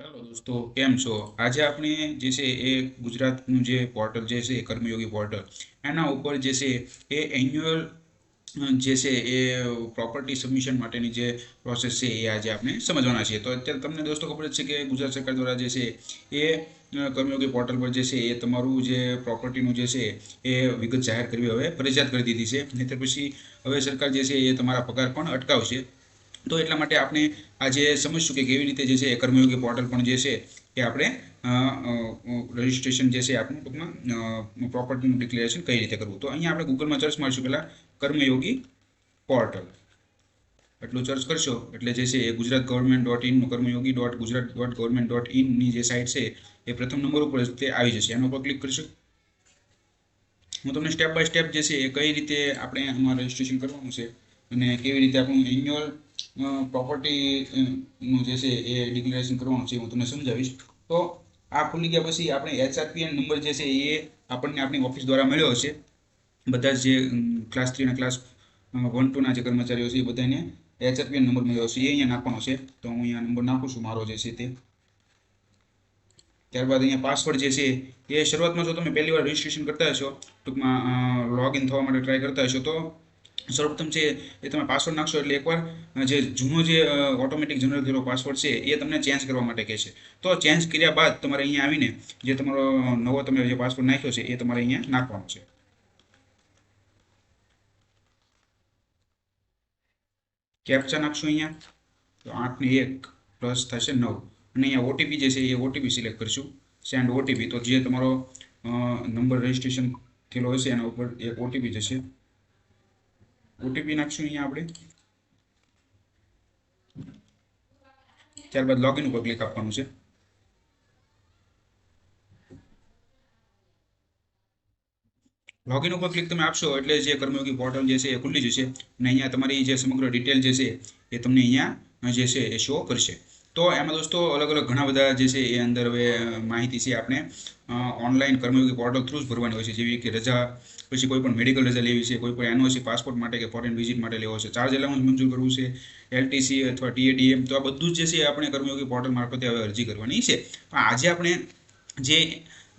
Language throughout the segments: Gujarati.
હેલો દોસ્તો, કેમ છો? આજે આપણે જે છે એ ગુજરાતનું જે પોર્ટલ જે છે કર્મયોગી પોર્ટલ એના ઉપર જે છે એ એન્યુઅલ જે છે એ પ્રોપર્ટી સબમિશન માટેની જે પ્રોસેસ છે એ આજે આપણે સમજવાના છીએ. તો અત્યારે તમને દોસ્તો ખબર જ છે કે ગુજરાત સરકાર દ્વારા જે છે એ કર્મયોગી પોર્ટલ પર જે છે એ તમારું જે પ્રોપર્ટીનું જે છે એ વિગત જાહેર કરવી હવે ફરજિયાત કરી દીધી છે. નહીંતર પછી હવે સરકાર જે છે એ તમારા પગાર પણ અટકાવશે. તો એટલા માટે આપણે આજે સમજશું કે કેવી રીતે જે છે કર્મયોગી પોર્ટલ પણ જે છે એ આપણે રજિસ્ટ્રેશન જે છે આપણું ટૂંકમાં પ્રોપર્ટીનું ડિક્લેરેશન કઈ રીતે કરવું? તો અહીંયા આપણે ગૂગલમાં સર્ચ મારશું પહેલાં, કર્મયોગી પોર્ટલ એટલું સર્ચ કરશો, એટલે જે છે એ Gujarat government dot in Karmayogi dot Gujarat dot government dot ઇનની જે સાઇટ છે એ પ્રથમ નંબર ઉપર તે આવી જશે. એના ઉપર ક્લિક કરશો. હું તમને સ્ટેપ બાય સ્ટેપ જે છે એ કઈ રીતે આપણે આમાં રજિસ્ટ્રેશન કરવાનું છે અને કેવી રીતે આપણું એન્યુઅલ પ્રોપર્ટી નું જે છે એ ડિક્લેરેશન કરવાનું છે હું તમને સમજાવીશ. તો આ ખુલી ગયા પછી આપણે એચઆરપીએન નંબર જે છે એ આપણને આપણી ઓફિસ દ્વારા મળ્યો છે બધા જ ક્લાસ થ્રી અને ક્લાસ વન ટુના જે કર્મચારીઓ છે એ બધાને એચઆરપીએન નંબર મળ્યો છે એ અહીંયા નાખવાનો છે. તો હું અહીંયા નંબર નાખું છું મારો જે છે તે. ત્યારબાદ અહીંયા પાસવર્ડ જે છે એ શરૂઆતમાં જો તમે પહેલી વાર રજિસ્ટ્રેશન કરતા હશો, ટૂંકમાં લોગિન થવા માટે ટ્રાય કરતા હશો તો સર્વપ્રથમ છે એ તમે પાસવર્ડ નાખશો એટલે એકવાર જે જૂનો જે ઓટોમેટિક જનરેટ થયેલો પાસવર્ડ છે એ તમને ચેન્જ કરવા માટે કહેશે તો ચેન્જ કર્યા બાદ તમારે અહીંયા આવીને જે તમારો નવો તમે જે પાસવર્ડ નાખ્યો છે એ તમારે અહીંયા નાખવાનો છે. કેપ્ચા નાખશું અહીંયા. તો આઠ ને એક પ્લસ થશે નવ. અને અહીંયા ઓટીપી જે છે એ ઓટીપી સિલેક્ટ કરશું. સેન્ડ ઓટીપી તો જે તમારો નંબર રજિસ્ટ્રેશન થયેલો હશે એના ઉપર એક ઓટીપી જશે ઓટીપી નાખશું અહીંયા આપણે. ત્યારબાદ લોગિન ઉપર ક્લિક આપવાનું છે. લોગિન ઉપર ક્લિક તમે આપશો એટલે જે કર્મયોગી પોર્ટલ જે છે એ ખુલ્લી જશે અને અહીંયા તમારી જે સમગ્ર ડિટેલ જે છે એ તમને અહીંયા જે છે એ શો કરશે. તો એમાં દોસ્તો અલગ અલગ ઘણા બધા જે છે એ અંદર હવે માહિતી છે આપણે. ઓનલાઈન કર્મયોગી પોર્ટલ થ્રુ જ ભરવાની હોય છે. જેવી કે રજા, પછી કોઈ પણ મેડિકલ રજા લેવી છે, કોઈ પણ એનઓસી પાસપોર્ટ માટે કે ફોરેન વિઝિટ માટે લેવો છે. ચાર્જ એલાઉન્સ મંજૂર કરવું છે એલટીસી અથવા ટીએડીએમ તો આ બધું જ જે છે આપણે કર્મયોગી પોર્ટલ મારફતે હવે અરજી કરવાની છે. પણ આજે આપણે જે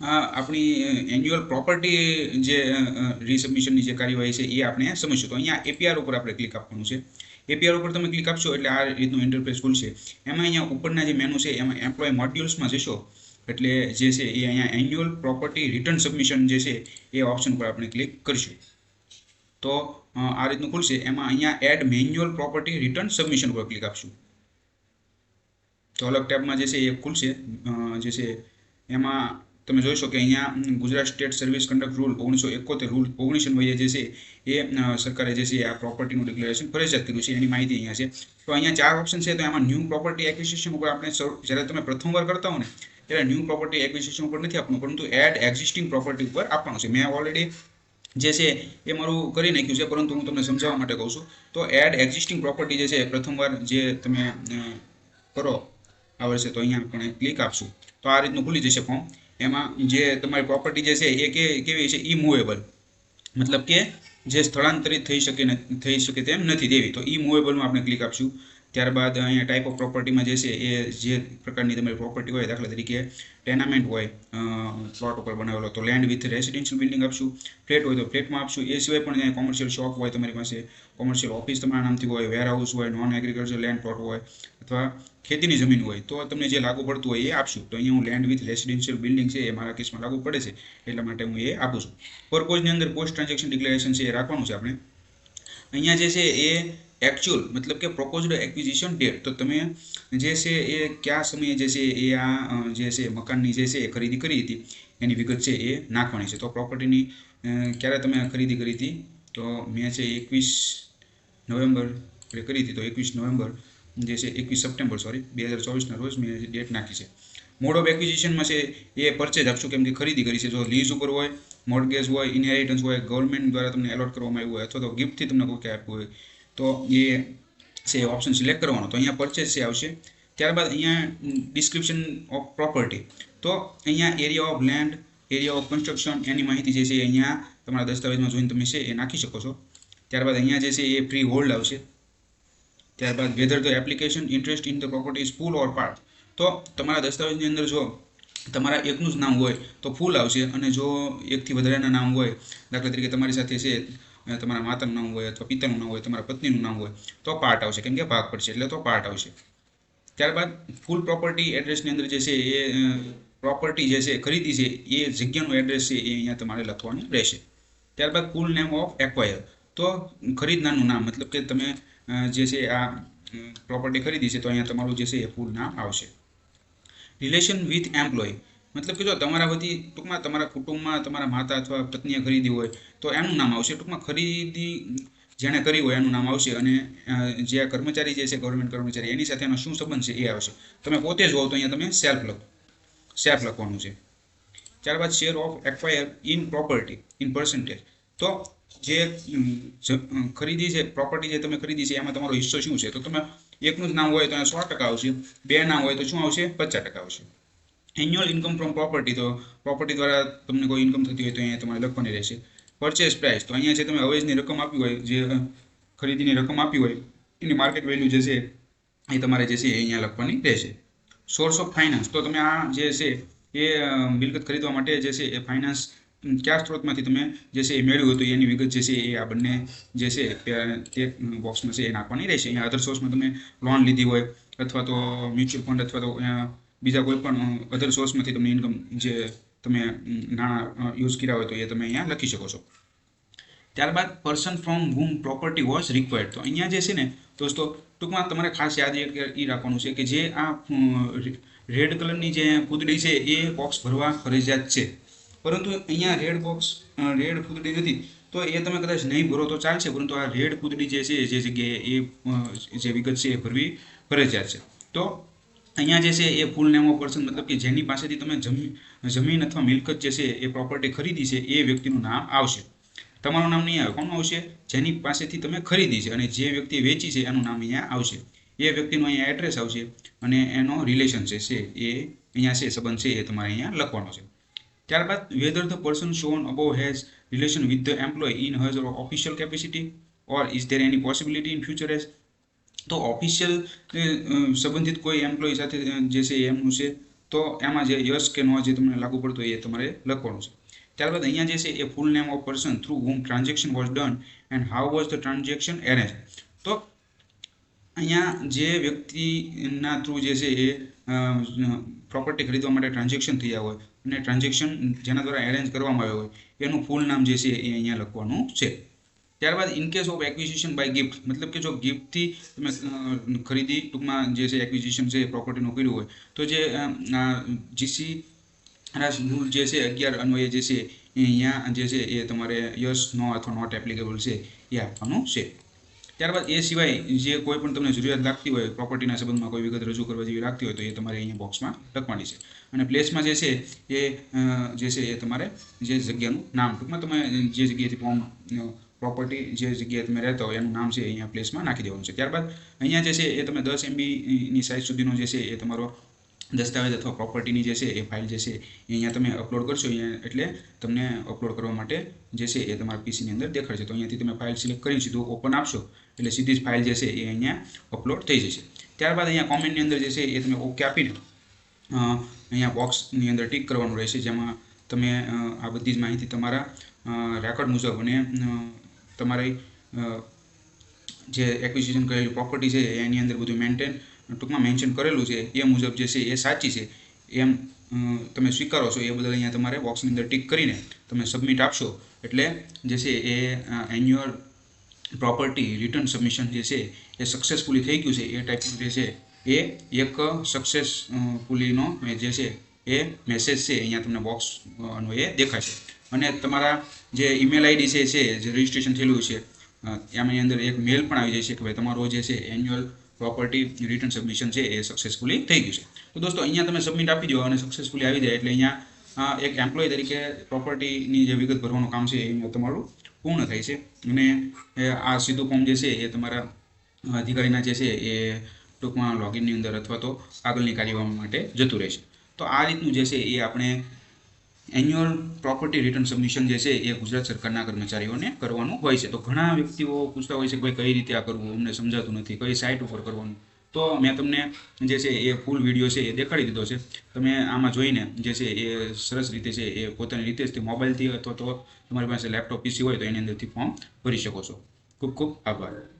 આપણી એન્યુઅલ પ્રોપર્ટી જે રીસબમિશનની જે કાર્યવાહી છે એ આપણે સમજશું. તો અહીંયા એપીઆર ઉપર આપણે ક્લિક આપવાનું છે. એપીઆર ઉપર તમે ક્લિક આપશો એટલે આ રીતનું ઇન્ટરફેસ ખુલશે. એમાં અહીંયા ઉપરના જે મેનુ છે, એમાં એમ્પ્લોય મોડ્યુલ્સમાં જશો. એટલે જે છે એ અહીંયા એન્યુઅલ પ્રોપર્ટી રિટર્ન સબમિશન જે છે, એ ઓપ્શન પર આપણે ક્લિક કરીશું. તો આ રીતનું ખુલશે. એમાં અહીંયા add manual property return submission પર ક્લિક આપશું. તો અલગ ટેબમાં જે છે એ ખુલશે. જે છે, એમાં તમે જોઈશો કે અહીંયા Gujarat state service conduct rule ઓગણીસો એકોતેર, રૂલ ઓગણીસ અન્વયે જે છે, એ સરકારે જે છે, આ પ્રોપર્ટીનું ડિક્લેરેશન ફરજિયાત કર્યું છે, એની માહિતી અહીંયા છે. તો અહીંયા ચાર ઓપ્શન છે, તો એમાં ન્યૂ પ્રોપર્ટી એક્વિઝિશન ઉપર આપણે જ્યારે તમે પ્રથમવાર કરતા હો ને, ત્યારે ન્યૂ પ્રોપર્ટી એક્વિઝિશન ઉપર નથી આપવાનું, પરંતુ એડ એક્ઝિસ્ટિંગ પ્રોપર્ટી ઉપર આપવાનું છે. મેં ઓલરેડી જે છે, એ મારું કરી નાખ્યું છે, પરંતુ હું તમને સમજાવવા માટે કહું છું. તો એડ એક્ઝિસ્ટિંગ પ્રોપર્ટી જે છે પ્રથમવાર જે તમે કરો આ વર્ષે તો અહીંયા આપણે ક્લિક આપશું. તો આ રીતનું ખુલી જશે ફોર્મ એમાં જે તમારી પ્રોપર્ટી જે છે એ કે કેવી છે? ઈ મૂવેબલ મતલબ કે જે સ્થળાંતરિત થઈ શકે થઈ શકે તેમ નથી દેવી. તો ઈ મૂવેબલમાં આપણે ક્લિક આપશું. ત્યારબાદ અહીંયા ટાઈપ ઓફ પ્રોપર્ટીમાં જે છે એ જે પ્રકારની તમારી પ્રોપર્ટી હોય દાખલા તરીકે ટેનામેન્ટ હોય પ્લોટ ઉપર બનાવેલો. તો લેન્ડ વિથ રેસિડેન્શિયલ બિલ્ડિંગ આપશું. ફ્લેટ હોય તો ફ્લેટમાં આપશું. એ સિવાય પણ ત્યાં કોમર્શિયલ શોપ હોય તમારી પાસે કોમર્શિયલ ઓફિસ તમારા નામથી હોય વેરહાઉસ હોય નોન એગ્રીકલ્ચર લેન્ડ પ્લોટ હોય અથવા ખેતીની જમીન હોય, તો તમને જે લાગુ પડતું હોય એ આપશું. તો અહીંયા હું લેન્ડ વિથ રેસિડેન્શિયલ બિલ્ડિંગ છે એ મારા કેસમાં લાગુ પડે છે, એટલા માટે હું એ આપું છું. પરપોઝની અંદર પોસ્ટ ટ્રાન્ઝેક્શન ડિક્લેરેશન છે એ રાખવાનું છે આપણે. અહીંયા જે છે એ એકચ્યુઅલ મતલબ કે પ્રોપોઝડ એક્વિઝિશન ડેટ તો તમે જે છે એ કયા સમયે જે છે એ આ જે છે મકાનની જે છે એ ખરીદી કરી હતી એની વિગત છે એ નાખવાની છે તો પ્રોપર્ટીની ક્યારે તમે ખરીદી કરી હતી તો મેં છે એકવીસ નવેમ્બર કરી હતી તો એકવીસ નવેમ્બર જે છે એકવીસ સપ્ટેમ્બર સોરી બે હજાર ચોવીસના રોજ મેં ડેટ નાખી છે મોડ ઓફ એક્વિઝિશનમાં છે એ પરચેજ આપશું કેમ કે ખરીદી કરી છે જો લીઝ ઉપર હોય મોર્ગેજ હોય ઇનહેરિટન્સ હોય ગવર્મેન્ટ દ્વારા તમને એલોટ કરવામાં આવ્યું હોય અથવા તો ગિફ્ટથી તમને કોઈ આપ્યું હોય તો એ છે ઓપ્શન સિલેક્ટ કરવાનો. તો અહીંયા પરચેસ છે, આવશે. ત્યારબાદ અહીંયા ડિસ્ક્રિપ્શન ઓફ પ્રોપર્ટી તો અહીંયા area of land area of construction એની માહિતી જે છે અહીંયા તમારા દસ્તાવેજમાં જોઈને તમે છે એ નાખી શકો છો. ત્યારબાદ અહીંયા જે છે એ ફ્રી હોલ્ડ આવશે. ત્યારબાદ whether the application interest in the property full or part તો તમારા દસ્તાવેજની અંદર જો તમારા એકનું જ નામ હોય તો ફૂલ આવશે અને જો એકથી વધારેના નામ હોય, દાખલા તરીકે તમારી સાથે છે તમારા માતાનું નામ હોય અથવા પિતાનું નામ હોય, તમારા પત્નીનું નામ હોય, તો પાર્ટ આવશે. કેમ કે ભાગ પડશે, એટલે તો પાર્ટ આવશે. ત્યારબાદ ફૂલ પ્રોપર્ટી એડ્રેસની અંદર જે છે એ પ્રોપર્ટી જે છે, ખરીદી છે, એ જગ્યાનું એડ્રેસ છે એ અહીંયા તમારે લખવાનું રહેશે. ત્યારબાદ ફૂલ નેમ ઓફ એક્વાયર તો ખરીદનારનું નામ, મતલબ કે તમે જે છે આ પ્રોપર્ટી ખરીદી છે, તો અહીંયા તમારું જે છે એ ફૂલ નામ આવશે. રિલેશન વિથ એમ્પ્લોય મતલબ કે જો તમારા વતી ટૂંકમાં તમારા કુટુંબમાં તમારા માતા અથવા પત્નીએ ખરીદી હોય, તો એનું નામ આવશે. ટૂંકમાં ખરીદી જેણે કરી હોય એનું નામ આવશે અને જે આ કર્મચારી જે છે ગવર્મેન્ટ કર્મચારી, એની સાથે એનો શું સંબંધ છે એ આવશે. તમે પોતે જ હોવ તો અહીંયા તમે સેલ્ફ લખો. સેલ્ફ લખવાનું છે. ત્યારબાદ share of acquire in property in percentage તો જે ખરીદી છે પ્રોપર્ટી જે તમે ખરીદી છે, એમાં તમારો હિસ્સો શું છે? તો તમે એકનું જ નામ હોય તો સો ટકા આવશે, બે નામ હોય તો શું આવશે? પચાસ ટકા આવશે. એન્યુઅલ ઇન્કમ ફ્રોમ પ્રોપર્ટી તો પ્રોપર્ટી દ્વારા તમને કોઈ ઇન્કમ થતી હોય તો અહીંયા તમારે લખવાની રહેશે. પરચેસ પ્રાઇસ તો અહીંયા જે તમે અવેજની રકમ આપી હોય જે ખરીદીની રકમ આપી હોય એની માર્કેટ વેલ્યુ જે છે એ તમારે જે છે અહીંયા લખવાની રહેશે. સોર્સ ઓફ ફાઇનાન્સ તો તમે આ જે છે એ મિલકત ખરીદવા માટે જે છે એ ફાઇનાન્સ કયા સ્ત્રોતમાંથી તમે જે છે એ મેળવ્યું હતું એની વિગત જે છે એ આ બંને જે છે તે- બોક્સમાં છે એ નાખવાની રહેશે. અહીંયા અધર સોર્સમાં તમે લોન લીધી હોય અથવા તો મ્યુચ્યુઅલ ફંડ અથવા તો અ, બીજા કોઈ પણ અધર સોર્સમાંથી તમને ઇન્કમ જે તમે નાણાં યુઝ કર્યા હોય તો એ તમે અહીંયા લખી શકો છો. ત્યારબાદ person from whom property was required તો અહીંયા જે છે ને, દોસ્તો, ટૂંકમાં તમારે ખાસ યાદ એ રાખવાનું છે કે જે આ રેડ કલરની જે પૂતળી છે એ બોક્સ ભરવા ફરજિયાત છે. પરંતુ અહીંયા રેડ બોક્સ રેડ પૂતળી નથી, તો એ તમે કદાચ નહીં ભરો તો ચાલશે, પરંતુ આ રેડ પૂતળી જે છે, જે જગ્યાએ એ જે વિગત છે એ ભરવી ફરજિયાત છે. તો અહીંયા જે છે એ ફૂલ નેમ ઓફ પર્સન મતલબ કે જેની પાસેથી તમે જમીન જમીન અથવા મિલકત જે છે એ પ્રોપર્ટી ખરીદી છે, એ વ્યક્તિનું નામ આવશે. તમારું નામ નહીં આવે કોનું આવશે? જેની પાસેથી તમે ખરીદી છે અને જે વ્યક્તિ વેચી છે, એનું નામ અહીંયા આવશે. એ વ્યક્તિનું અહીંયા એડ્રેસ આવશે અને એનો રિલેશન છે છે એ અહીંયા છે, સંબંધ છે એ તમારે અહીંયા લખવાનો છે. ત્યારબાદ whether the person shown above has relation with the employee in his official capacity or is there any possibility in future as તો ઓફિશિયલ સંબંધિત કોઈ એમ્પ્લોય સાથે જે છે એમનું છે, તો એમાં જે યસ કે નો જે તમને લાગુ પડતો એ તમારે લખવાનું છે. ત્યારબાદ અહીંયા જે છે એ full name of person through whom transaction was done and how was the transaction arrange તો અહીંયા જે વ્યક્તિના થ્રુ જે છે એ પ્રોપર્ટી ખરીદવા માટે ટ્રાન્ઝેક્શન થયા હોય અને ટ્રાન્ઝેક્શન જેના દ્વારા એરેન્જ કરવામાં આવ્યો હોય, એનું ફૂલ નામ જે છે એ અહીંયા લખવાનું છે. ત્યારબાદ in case of acquisition by gift મતલબ કે જો ગિફ્ટથી તમે ખરીદી, ટૂંકમાં જે છે એક્વિઝિશન છે પ્રોપર્ટીનું કર્યું હોય, તો જે જીસી રૂલ જે છે અગિયાર અન્વયે જે છે અહીંયા જે છે એ તમારે યસ નો અથવા નોટ એપ્લિકેબલ છે એ આપવાનું છે. ત્યારબાદ એ સિવાય જે કોઈ પણ તમને જરૂરિયાત લાગતી હોય પ્રોપર્ટીના સંબંધમાં કોઈ વિગત રજૂ કરવા જેવી લાગતી હોય, તો એ તમારે અહીંયા બોક્સમાં લખવાની છે. અને પ્લેસમાં જે છે એ જે છે એ તમારે જે જગ્યાનું નામ, ટૂંકમાં તમે જે જગ્યાએથી ફોર્મ પ્રોપર્ટી જે જગ્યાએ તમે રહેતા હોય એનું નામ છે અહીંયા પ્લેસમાં નાખી દેવાનું છે. ત્યારબાદ અહીંયા જે છે એ તમે દસ એમબીની સાઇઝ સુધીનો જે છે એ તમારો દસ્તાવેજ અથવા પ્રોપર્ટીની જે છે એ ફાઇલ જે છે એ અહીંયા તમે અપલોડ કરશો. અહીંયા એટલે તમને અપલોડ કરવા માટે જે છે એ તમારા પીસીની અંદર દેખાડશે. તો અહીંયાથી તમે ફાઇલ સિલેક્ટ કરીને સીધું ઓપન આપશો એટલે સીધી જ ફાઇલ જે છે એ અહીંયા અપલોડ થઈ જશે. ત્યારબાદ અહીંયા કોમેન્ટની અંદર જે છે એ તમે ઓકે આપીને અહીંયા બોક્સની અંદર ટીક કરવાનું રહેશે. જેમાં તમે આ બધી જ માહિતી તમારા રેકોર્ડ મુજબ અને તમારી જે એક્વિઝિશન કરેલી પ્રોપર્ટી છે, એની અંદર બધું મેન્ટેન ટૂંકમાં મેન્શન કરેલું છે, એ મુજબ જે છે, એ સાચી છે. એમ તમે સ્વીકારો છો, એ બદલ અહીંયા તમારે બોક્સની અંદર ટીક કરીને તમે સબમિટ આપશો. એટલે જે છે, એ એન્યુઅલ પ્રોપર્ટી રિટર્ન સબમિશન જે છે, એ સક્સેસફુલી થઈ ગયું છે, એ ટાઈપનું જે છે, એ એક સક્સેસફુલીનો જે છે, એ મેસેજ છે, અહીંયા તમને બોક્સનો એ દેખાશે. અને તમારા જે ઈમેલ આઈડી છે જે રજિસ્ટ્રેશન થયેલું છે એમની અંદર એક મેલ પણ આવી છે કે ભાઈ તમારો જે છે એન્યુઅલ પ્રોપર્ટી રિટર્ન સબમિશન છે, એ સક્સેસફુલી થઈ ગયું છે. તો દોસ્તો, અહીંયા તમે સબમિટ આપી દો અને સક્સેસફુલી આવી જાય એટલે અહીંયા એક એમ્પ્લોય તરીકે પ્રોપર્ટીની જે વિગત ભરવાનું કામ છે, એ તમારું પૂર્ણ થાય છે. અને આ સીધું ફોર્મ જે છે, એ તમારા અધિકારીના જે છે, એ ટૂંકમાં લોગિનની અંદર અથવા તો આગળની કાર્યવાહી માટે જતું રહેશે. તો આ રીતનું જે છે, એ આપણે એન્યુઅલ પ્રોપર્ટી રિટર્ન સબમિશન જે છે એ ગુજરાત સરકારના કર્મચારીઓને કરવાનું હોય છે. તો ઘણા વ્યક્તિઓ પૂછતા હોય છે કે ભાઈ કઈ રીતે આ કરવું? અમને સમજાતું નથી. કઈ સાઇટ ઉપર કરવાનું? તો મેં તમને જે છે એ ફૂલ વીડિયો છે એ દેખાડી દીધો છે. તમે આમાં જોઈને જે છે એ સરસ રીતે છે એ પોતાની રીતે જ મોબાઈલથી અથવા તો તમારી પાસે લેપટોપ પીસી હોય તો એની અંદરથી ફોર્મ ભરી શકો છો. ખૂબ ખૂબ આભાર.